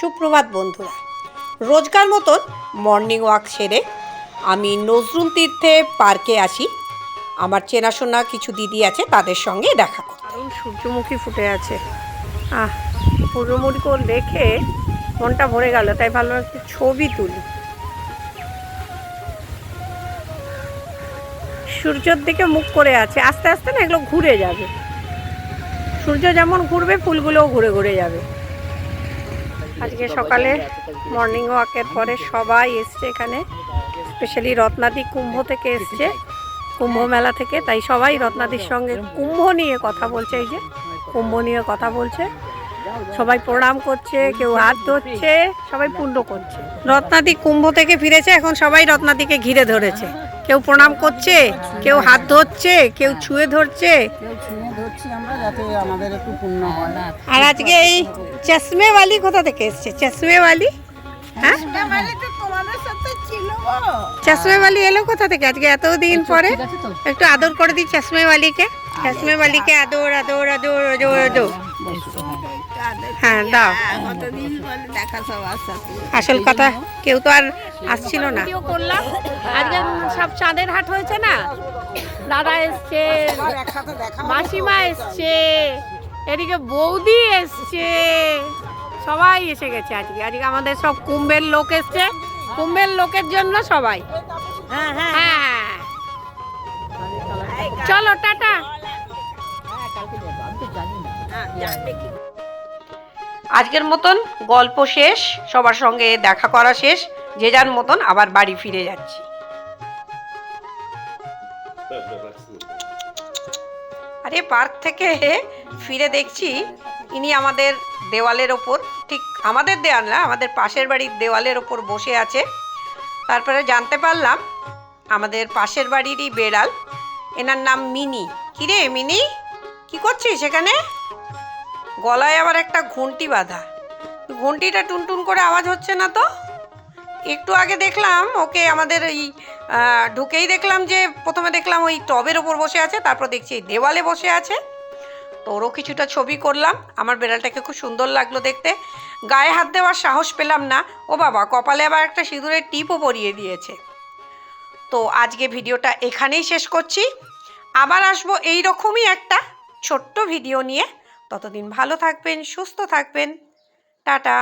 সুপ্রভাত বন্ধুরা। রোজকার মতন মর্নিং ওয়াক সেরে আমি নজরুল তীর্থে পার্কে আসি। আমার চেনাশোনা কিছু দিদি আছে, তাদের সঙ্গে দেখা করি দারুণ সূর্যমুখী ফুটে আছে। আহ সূর্যমুখী দেখে মনটা ভরে গেল, তাই ভালো একটু ছবি তুলি। সূর্যের দিকে মুখ করে আছে, আস্তে আস্তে না এগুলো ঘুরে যাবে। সূর্য যেমন ঘুরবে, ফুলগুলোও ঘুরে ঘুরে যাবে। আজকে সকালে মর্নিং ওয়াকের পরে সবাই এসছে এখানে। স্পেশালি রত্নাদি কুম্ভ থেকে এসছে। কুম্ভ মেলা থেকে, তাই সবাই রত্নাদির সঙ্গে কুম্ভ নিয়ে কথা বলছে, এই যে কুম্ভ নিয়ে কথা বলছে। সবাই প্রণাম করছে, কেউ হাত ধরছে, সবাই পুণ্য করছে। রত্নাদি কুম্ভ থেকে ফিরেছে, এখন সবাই রত্নাদিকে ঘিরে ধরেছে। কেউ প্রণাম করছে, কেউ হাত ধরছে, কেউ ছুঁয়ে ধরছে। কেউ আমরা যাতে আমাদের একটু পুণ্য হয়। আর আজকে এই চশমেওয়ালি কোথা থেকে এসছে? চশমেওয়ালি হ্যাঁ? চশমেওয়ালি এলো কোথা থেকে আজকে এতদিন পরে? একটু আদর করে দিই চশমেওয়ালিকে চশমেওয়ালিকে আদর আদর আদর আদর আদর। হ্যাঁ দাও। আসল কথা কেউ তো আর আসছিল না। করলাম। আজকে সব চাঁদের হাট হয়েছে না? দাদা এসছে মাসিমা এসছে এদিকে বৌদি এসছে। সবাই এসে গেছে আজকে। আজকে আমাদের সব কুম্ভের লোক এসছে। কুম্ভের লোকের জন্য সবাই। হ্যাঁ হ্যাঁ। চলো টাটা। আজকের মতন গল্প শেষ। সবার সঙ্গে দেখা করা শেষ। যে যার মতন আবার বাড়ি ফিরে যাচ্ছি। আরে পার্ক থেকে ফিরে দেখছি ইনি আমাদের দেওয়ালের ওপর, ঠিক আমাদের দেওয়াল না, আমাদের পাশের বাড়ির দেওয়ালের ওপর বসে আছে। তারপরে জানতে পারলাম আমাদের পাশের বাড়িরই বেড়াল, এনার নাম মিনি। কিরে মিনি, কি করছিস সেখানে গলায় আবার একটা ঘন্টি বাঁধা। ঘন্টিটা টুনটুন করে আওয়াজ হচ্ছে না তো? একটু আগে দেখলাম, ওকে আমাদের এই ঢুকেই দেখলাম যে প্রথমে দেখলাম ওই টবের ওপর বসে আছে, তারপর দেখছি এই দেওয়ালে বসে আছে। তোরও কিছুটা ছবি করলাম, আমার বেড়ালটাকে খুব সুন্দর লাগল দেখতে। গায়ে হাত দেওয়ার সাহস পেলাম না, ও বাবা, কপালে আবার একটা সিঁদুরের টিপও পরিয়ে দিয়েছে। তো আজকে ভিডিওটা এখানেই শেষ করছি। আবার আসব এই রকমই একটা ছোট্ট ভিডিও নিয়ে। ততদিন ভালো থাকবেন, সুস্থ থাকবেন। টাটা।